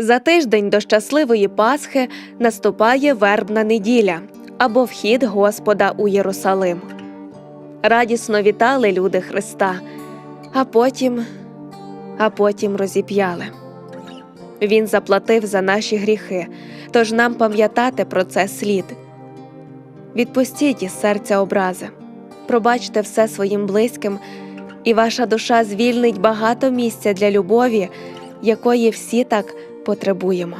За тиждень до щасливої Пасхи наступає вербна неділя або вхід Господа у Єрусалим. Радісно вітали люди Христа, а потім, а потім розіп'яли. Він заплатив за наші гріхи, тож нам пам'ятати про це слід. Відпустіть із серця образи, пробачте все своїм близьким, і ваша душа звільнить багато місця для любові, якої всі так потребуємо.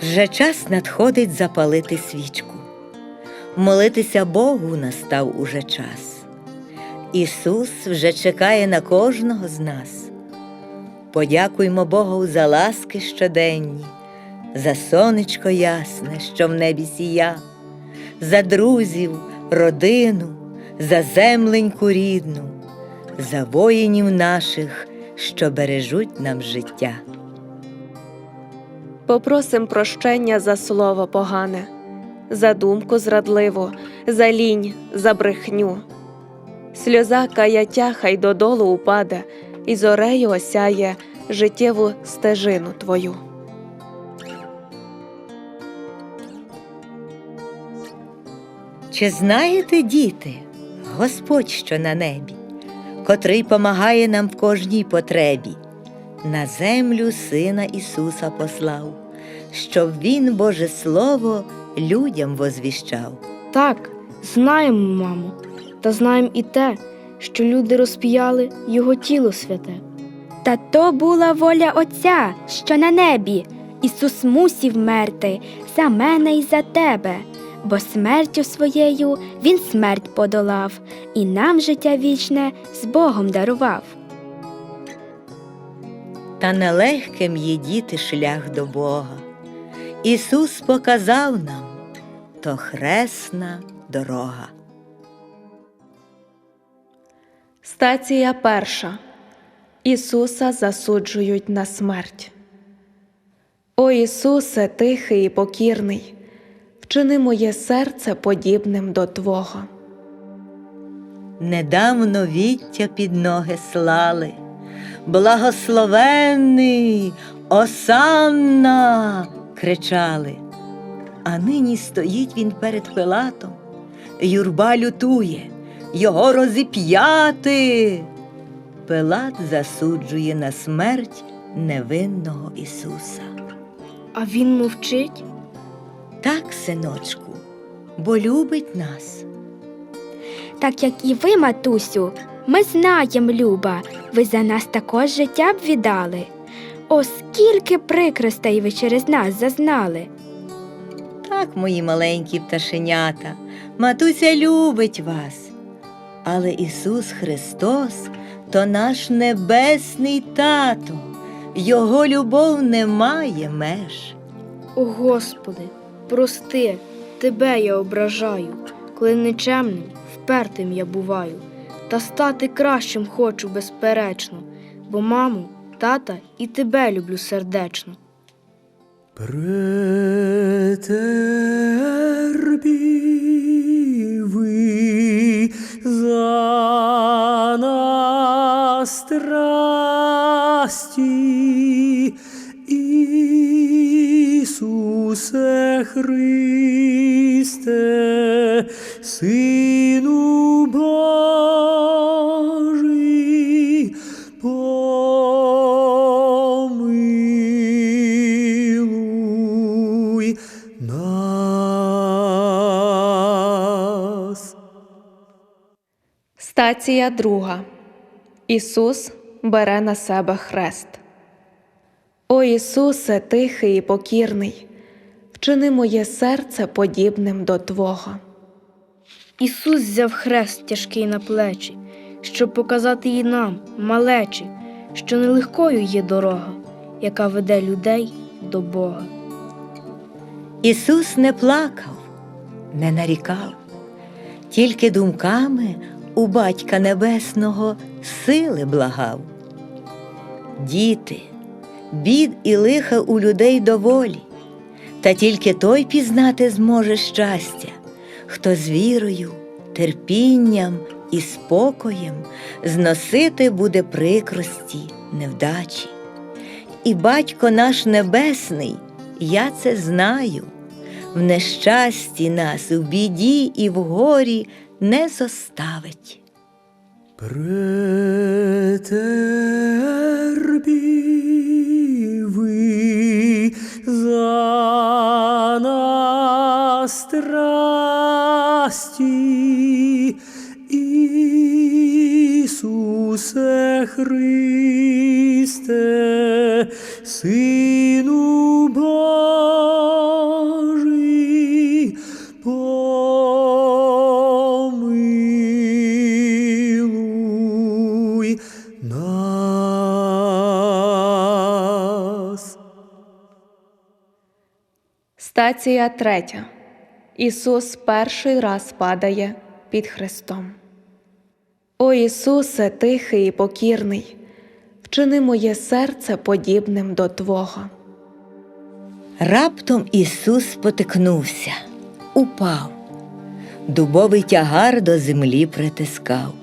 Вже час надходить запалити свічку. Молитися Богу настав уже час. Ісус вже чекає на кожного з нас. Подякуймо Богу за ласки щоденні, за сонечко ясне, що в небі сія, за друзів, родину, за земленьку рідну, за воїнів наших, що бережуть нам життя. Попросим прощення за слово погане, за думку зрадливу, за лінь, за брехню. Сльоза каяття хай додолу упаде, і зорею осяє життєву стежину твою. Чи знаєте, діти, Господь, що на небі, котрий помагає нам в кожній потребі, на землю Сина Ісуса послав, щоб Він Боже Слово людям возвіщав. Так, знаємо, мамо, та знаємо і те, що люди розп'яли його тіло святе. Та то була воля Отця, що на небі. Ісус мусів мерти за мене і за тебе, бо смертю своєю Він смерть подолав і нам життя вічне з Богом дарував. Та нелегким є діти шлях до Бога. Ісус показав нам то хресна дорога. Стація перша. Ісуса засуджують на смерть. О Ісусе, тихий і покірний, вчини моє серце подібним до Твого. Недавно віття під ноги слали, благословенний, осанна кричали. А нині стоїть він перед Пилатом, юрба лютує, його розіп'яти. Пилат засуджує на смерть невинного Ісуса. А він мовчить? Так, синочку, бо любить нас. Так як і ви, матусю, ми знаєм, Люба, ви за нас також життя б віддали. О, скільки прикростей ви через нас зазнали. Так, мої маленькі пташенята, матуся любить вас. Але Ісус Христос то наш небесний тато, Його любов не має меж. О Господи, прости, Тебе я ображаю, коли нечемним, впертим я буваю, та стати кращим хочу безперечно, бо маму, тата і тебе люблю сердечно. Претерпі Стація друга. Ісус бере на себе хрест. О Ісусе, тихий і покірний, вчини моє серце подібним до Твого. Ісус взяв хрест тяжкий на плечі, щоб показати і нам, малечі, що нелегкою є дорога, яка веде людей до Бога. Ісус не плакав, не нарікав, тільки думками у Батька Небесного сили благав. Діти, бід і лиха у людей доволі, та тільки той пізнати зможе щастя, хто з вірою, терпінням і спокоєм зносити буде прикрості, невдачі. І батько наш небесний, я це знаю, в нещасті нас, в біді і в горі не зоставить. Претерпі за нас страсті, Ісусе Христе, Сину Стація третя. Ісус перший раз падає під Христом. О Ісусе, тихий і покірний, вчини моє серце подібним до Твого. Раптом Ісус спотикнувся, упав, дубовий тягар до землі притискав.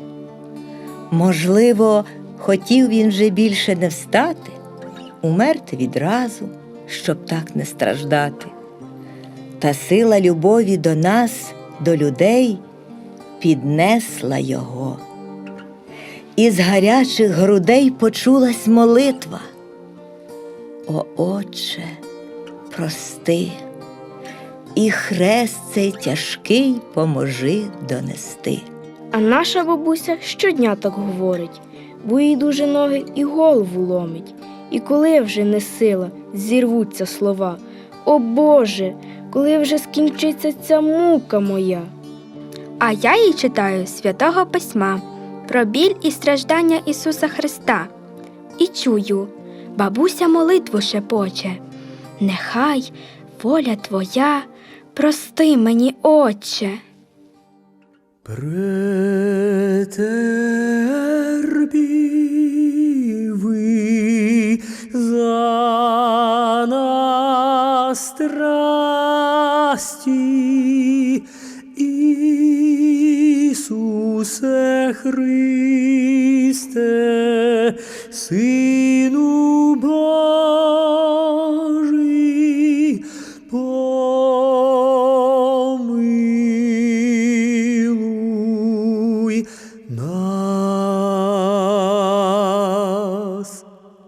Можливо, хотів він вже більше не встати, умерти відразу, щоб так не страждати. Та сила любові до нас, до людей, піднесла його. Із гарячих грудей почулась молитва. О Отче, прости, і хрест цей тяжкий поможи донести. А наша бабуся щодня так говорить, бо їй дуже ноги і голову ломить. І коли вже не сила, зірвуться слова. О Боже, коли вже скінчиться ця мука моя. А я їй читаю святого письма про біль і страждання Ісуса Христа. І чую, бабуся молитву шепоче. Нехай воля Твоя, прости мені, Отче. Претерпі ви за нас страсті, Ісусе Христе, Сину Божий, помилуй нас.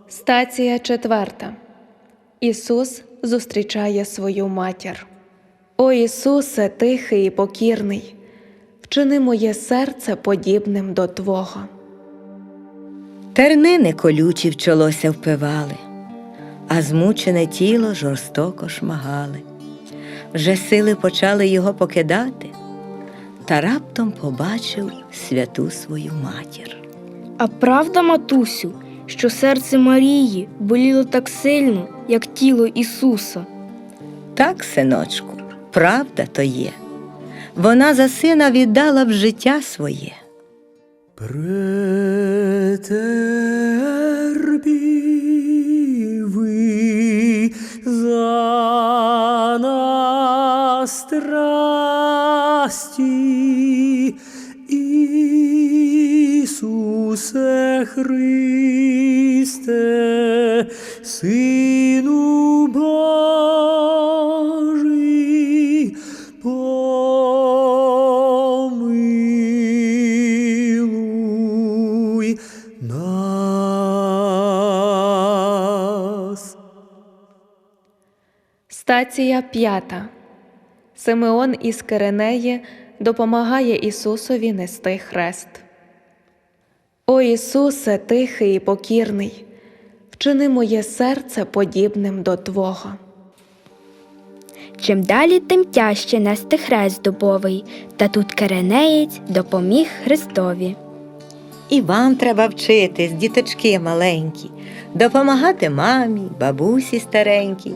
Стація четверта. Ісус зустрічає свою матір. О Ісусе, тихий і покірний, вчини моє серце подібним до Твого. Тернини колючі в чолося впивали, а змучене тіло жорстоко шмагали. Вже сили почали його покидати, та раптом побачив святу свою матір. А правда, матусю, що серце Марії боліло так сильно, як тіло Ісуса. Так, синочку, правда то є. Вона за сина віддала б життя своє. За нас страсті, Ісусе Христе, Сину Божий, Стація п'ята. Симеон із Киренеї допомагає Ісусові нести хрест. О Ісусе, тихий і покірний, вчини моє серце подібним до Твого. Чим далі, тим тяжче нести хрест дубовий, та тут керенеєць допоміг Христові. І вам треба вчитись, діточки маленькі, допомагати мамі, бабусі старенькій,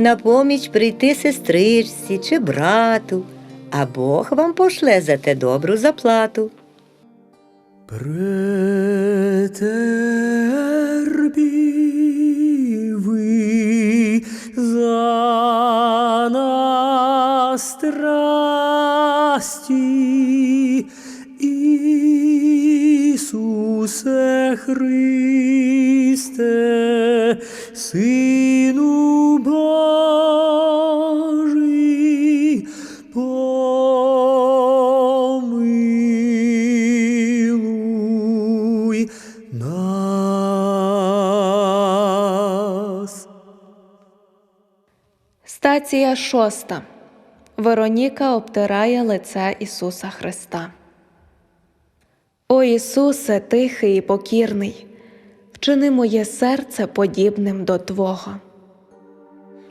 на поміч прийти сестричці чи брату, а Бог вам пошле за те добру заплату. Претерпі за нас страсті, Ісусе Христе, Сину Стація шоста. Вероніка обтирає лице Ісуса Христа. О Ісусе, тихий і покірний, вчини моє серце подібним до Твого.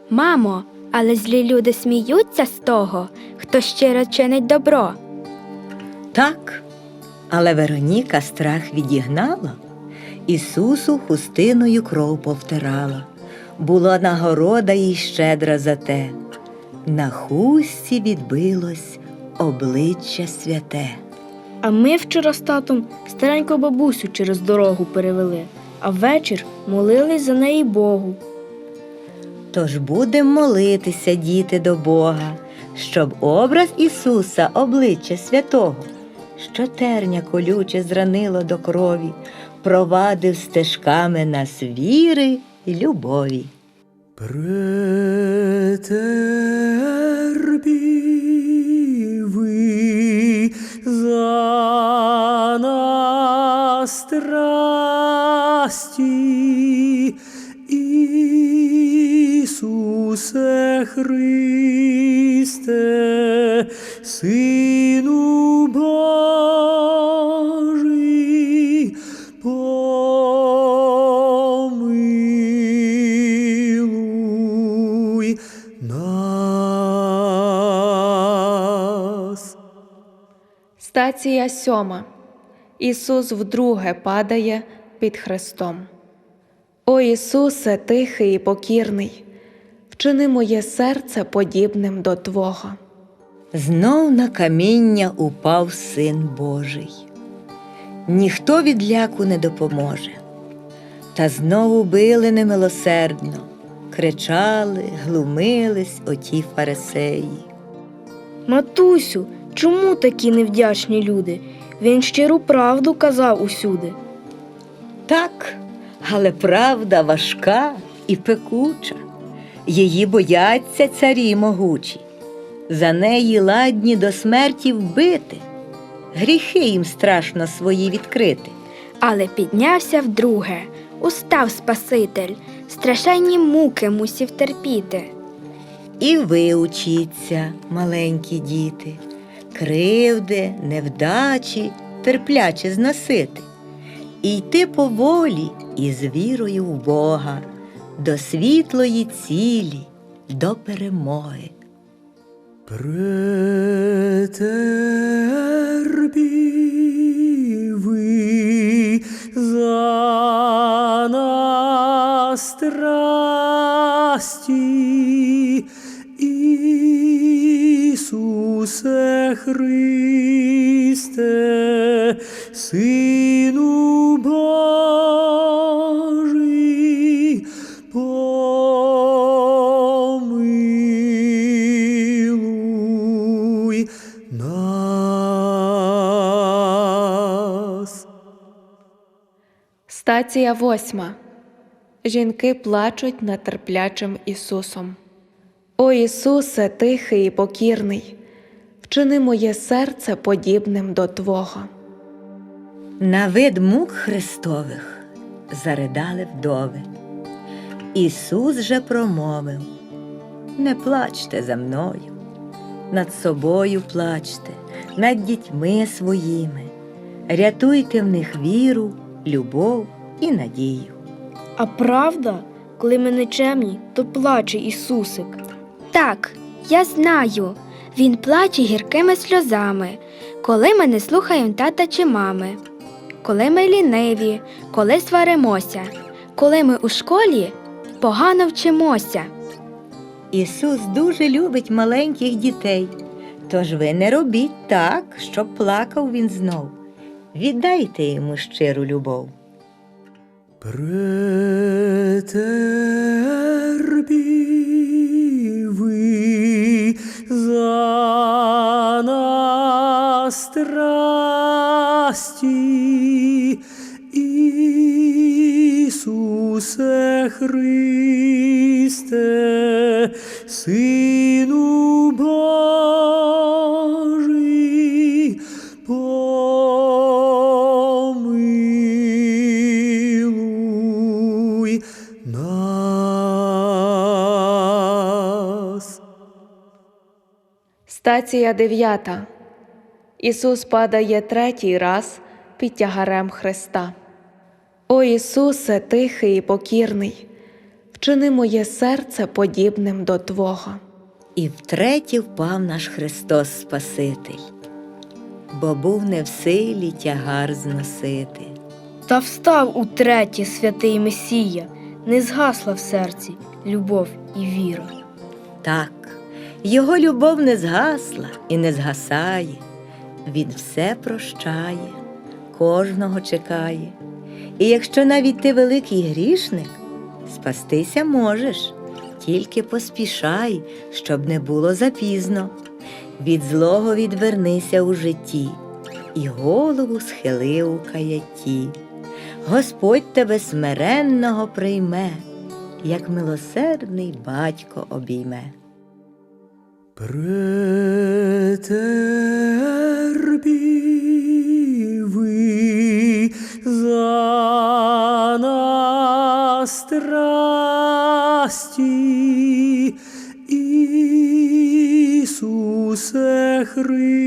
Мамо, але злі люди сміються з того, хто щиро чинить добро. Так, але Вероніка страх відігнала, Ісусу хустиною кров повтирала. Була нагорода їй щедра за те. На хустці відбилось обличчя святе. А ми вчора з татом стареньку бабусю через дорогу перевели, а ввечір молились за неї Богу. Тож будем молитися, діти, до Бога, щоб образ Ісуса, обличчя святого, що терня колюче зранило до крові, провадив стежками нас віри й любові. Претерпівий за нас страсті, Ісусе Христе, Сину Божий, Стація сьома. Ісус вдруге падає під Христом. О Ісусе, тихий і покірний, вчини моє серце подібним до Твого. Знов на каміння упав син Божий. Ніхто від ляку не допоможе. Та знову били немилосердно, кричали, глумились оті фарисеї. Матусю, чому такі невдячні люди? Він щиру правду казав усюди. Так, але правда важка і пекуча. Її бояться царі могучі. За неї ладні до смерті вбити. Гріхи їм страшно свої відкрити. Але піднявся вдруге, устав Спаситель, страшенні муки мусів терпіти. І ви учіться, маленькі діти, кривди, невдачі терпляче зносити, і йти поволі із вірою в Бога до світлої цілі, до перемоги. Претерпівий за нас страсті, Ісусе Христе, Сину Божий, помилуй нас. Стація восьма. Жінки плачуть над терплячим Ісусом. О Ісусе, тихий і покірний, вчини моє серце подібним до Твого. На вид мук Христових заридали вдови. Ісус же промовив: Не плачте за мною, над собою плачте, над дітьми своїми, рятуйте в них віру, любов і надію. А правда, коли ми нечемні, то плаче Ісусик. Так, я знаю, він плаче гіркими сльозами, коли ми не слухаємо тата чи мами, коли ми ліниві, коли сваримося, коли ми у школі погано вчимося. Ісус дуже любить маленьких дітей, тож ви не робіть так, щоб плакав він знов. Віддайте йому щиру любов. Претерпівий страсті, Ісусе Христе, Сину Божий, помилуй нас. Стація дев'ята. Ісус падає третій раз під тягарем Христа. О Ісусе, тихий і покірний, вчини моє серце подібним до Твого. І втретє впав наш Христос Спаситель, бо був не в силі тягар зносити. Та встав утретє святий Месія, не згасла в серці любов і віра. Так, його любов не згасла і не згасає. Він все прощає, кожного чекає. І якщо навіть ти великий грішник, спастися можеш, тільки поспішай, щоб не було запізно. Від злого відвернися у житті і голову схили у каятті. Господь тебе смиренного прийме, як милосердний батько обійме. Претерпіви за нас страсті, Ісусе Христе,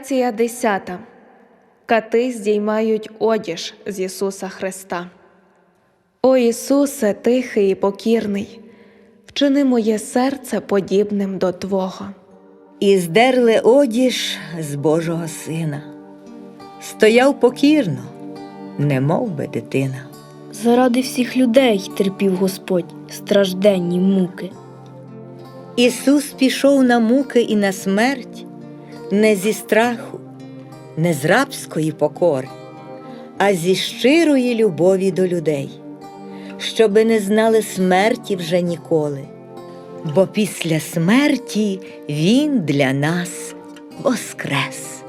Стація десята. Кати здіймають одіж з Ісуса Христа. О Ісусе, тихий і покірний, вчини моє серце подібним до Твого. І здерли одіж з Божого сина. Стояв покірно, немов би дитина. Заради всіх людей терпів Господь стражденні муки. Ісус пішов на муки і на смерть не зі страху, не з рабської покори, а зі щирої любові до людей, щоби не знали смерті вже ніколи. Бо після смерті Він для нас воскрес.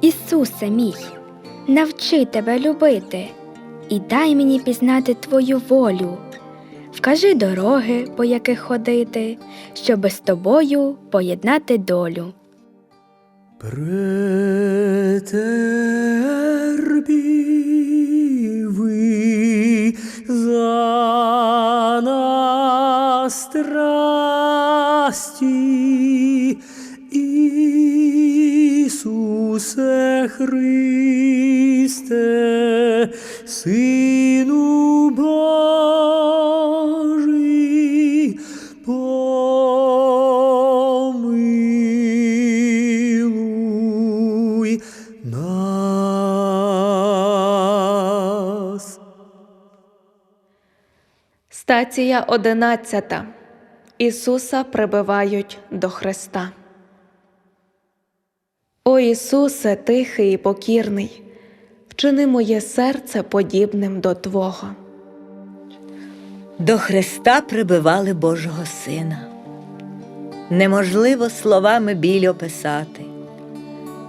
Ісусе мій, навчи тебе любити і дай мені пізнати Твою волю. Вкажи дороги, по яких ходити, щоби з тобою поєднати долю. Претерпіви за нас страсті, Ісусе Христе, Сину Стація одинадцята. Ісуса прибивають до Христа. О Ісусе, тихий і покірний, вчини моє серце подібним до Твого. До Христа прибивали Божого Сина. Неможливо словами біль описати.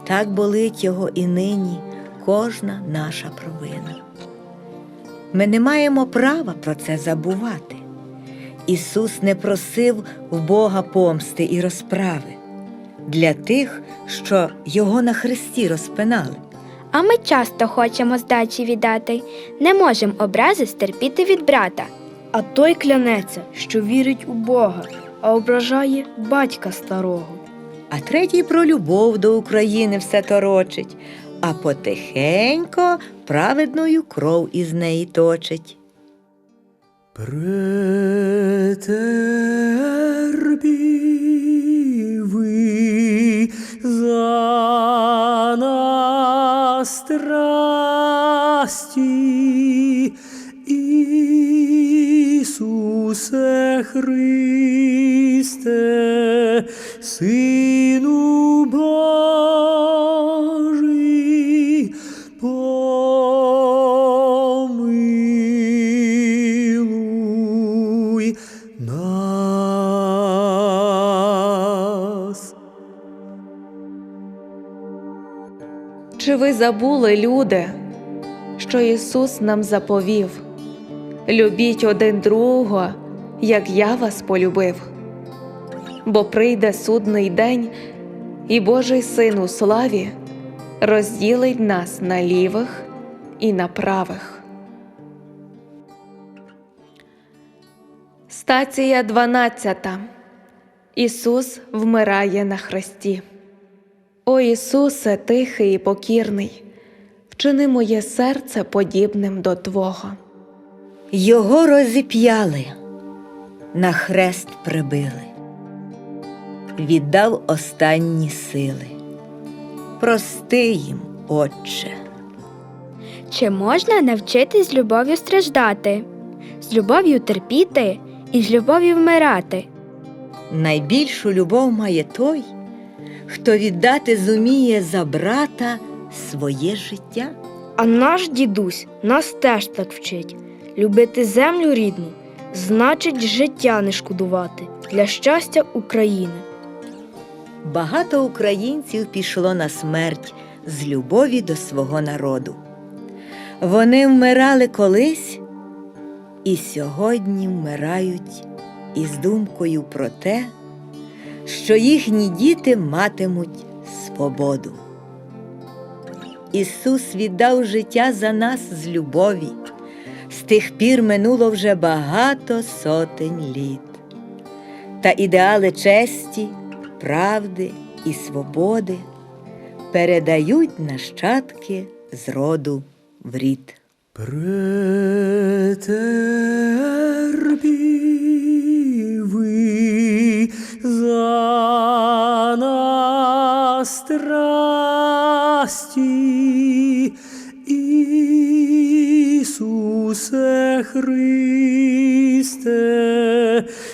Так болить його і нині кожна наша провина. Ми не маємо права про це забувати. Ісус не просив в Бога помсти і розправи для тих, що його на хресті розпинали. А ми часто хочемо здачі віддати, не можемо образи стерпіти від брата. А той клянеться, що вірить у Бога, а ображає батька старого. а третій про любов до України все торочить, а потихенько праведною кров із неї точить. Претерпіви за нас страсті, Ісусе Христе, Сину Божий, Чи ви забули, люди, що Ісус нам заповів? Любіть один другого, як я вас полюбив. Бо прийде судний день, і Божий Син у славі розділить нас на лівих і на правих. Стація 12. Ісус вмирає на хресті. О Ісусе, тихий і покірний, вчини моє серце подібним до Твого. Його розіп'яли, на хрест прибили, віддав останні сили. Прости їм, Отче. Чи можна навчитись з любов'ю страждати, з любов'ю терпіти і з любов'ю вмирати? Найбільшу любов має той, хто віддати зуміє за брата своє життя. А наш дідусь нас теж так вчить. Любити землю рідну значить життя не шкодувати для щастя України. Багато українців пішло на смерть з любові до свого народу. Вони вмирали колись і сьогодні вмирають із думкою про те, що їхні діти матимуть свободу. Ісус віддав життя за нас з любові. З тих пір минуло вже багато сотень літ. Та ідеали честі, правди і свободи передають нащадки з роду в рід. Претерпі страсті, Ісусе Христе,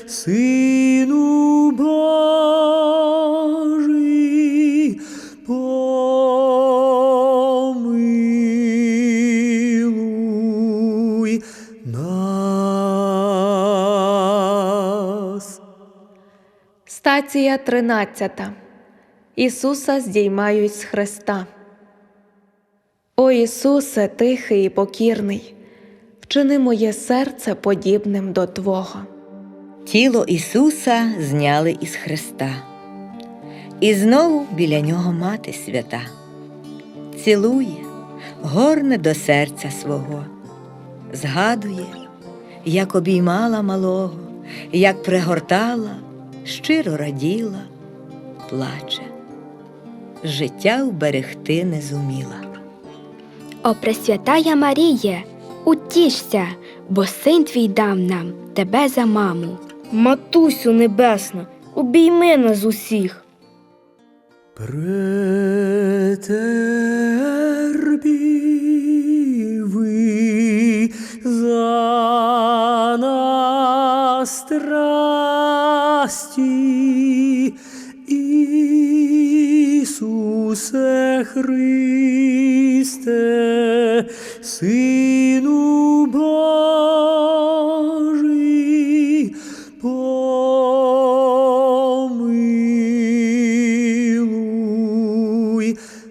Сину Божий, помилуй нас. Стація 13. Ісуса здіймають з хреста. О Ісусе, тихий і покірний, вчини моє серце подібним до Твого. Тіло Ісуса зняли із Христа, і знову біля нього мати свята, цілує, горне до серця свого, згадує, як обіймала малого, як пригортала, щиро раділа, плаче. Життя вберегти не зуміла. О Пресвятая Маріє, утішся, бо син твій дав нам тебе за маму. Матусю небесна, обійми нас усіх. Претерпі Ісусе Христе, Сину Божий, помилуй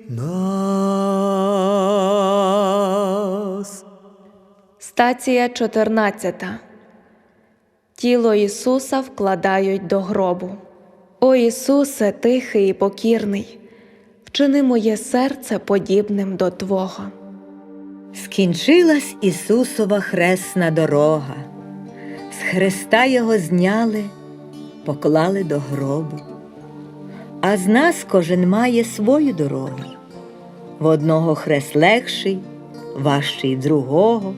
нас. Стація 14. Тіло Ісуса вкладають до гробу. О Ісусе, тихий і покірний, вчини моє серце подібним до Твого. Скінчилась Ісусова хресна дорога, з хреста його зняли, поклали до гробу. А з нас кожен має свою дорогу. В одного хрест легший, важчий другого.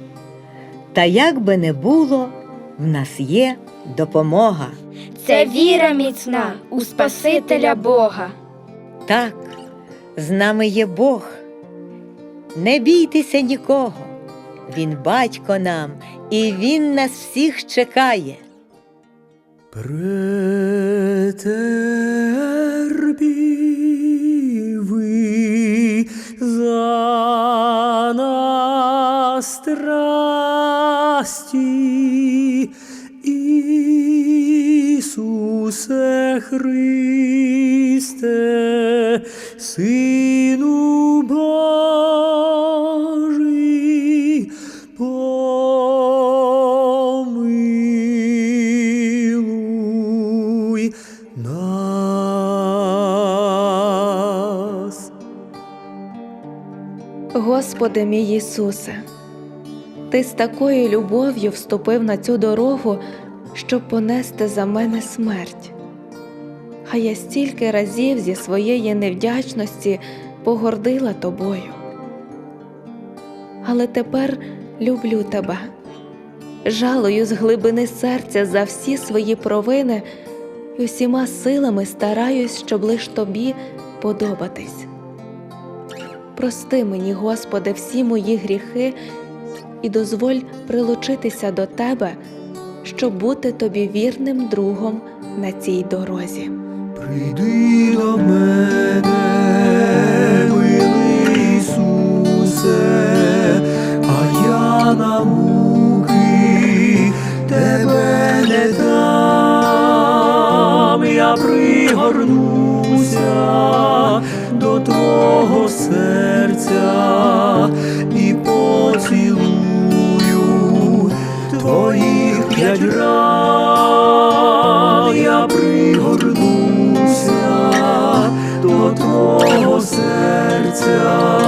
Та як би не було, в нас є допомога. Це віра міцна у Спасителя Бога. Так, з нами є Бог. Не бійтеся нікого. Він батько нам, і він нас всіх чекає. Претерпі за нас страсті, Ісусе Христе, Сину Божий, помилуй нас. Господи мій Ісусе, ти з такою любов'ю вступив на цю дорогу, щоб понести за мене смерть. А я стільки разів зі своєї невдячності погордила тобою. Але тепер люблю тебе, жалую з глибини серця за всі свої провини і усіма силами стараюсь, щоб лиш тобі подобатись. Прости мені, Господи, всі мої гріхи і дозволь прилучитися до Тебе, щоб бути тобі вірним другом на цій дорозі. Прийди до мене, милий Ісусе, а я на муки тебе не дам, я пригорнуся до твого серця і поцілую твоїх п'ять ран, серця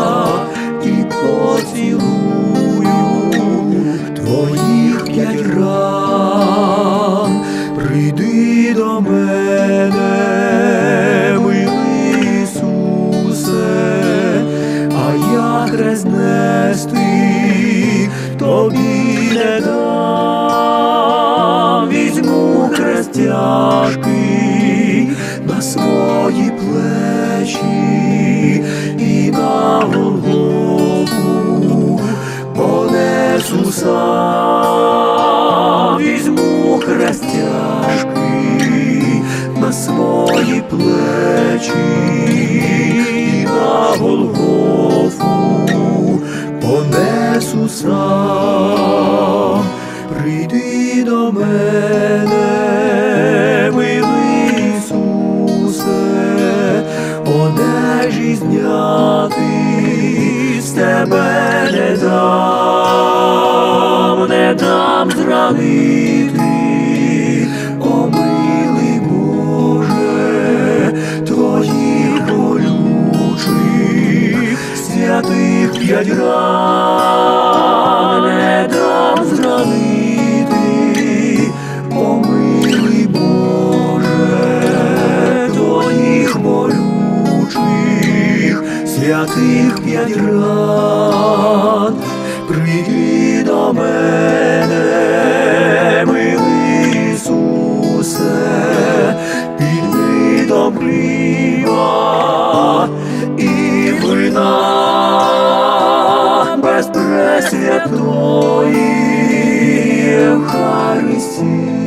пресвятої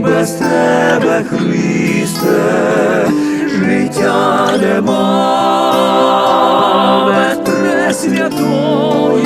без тебе, Христе, життя нема, без пресвятої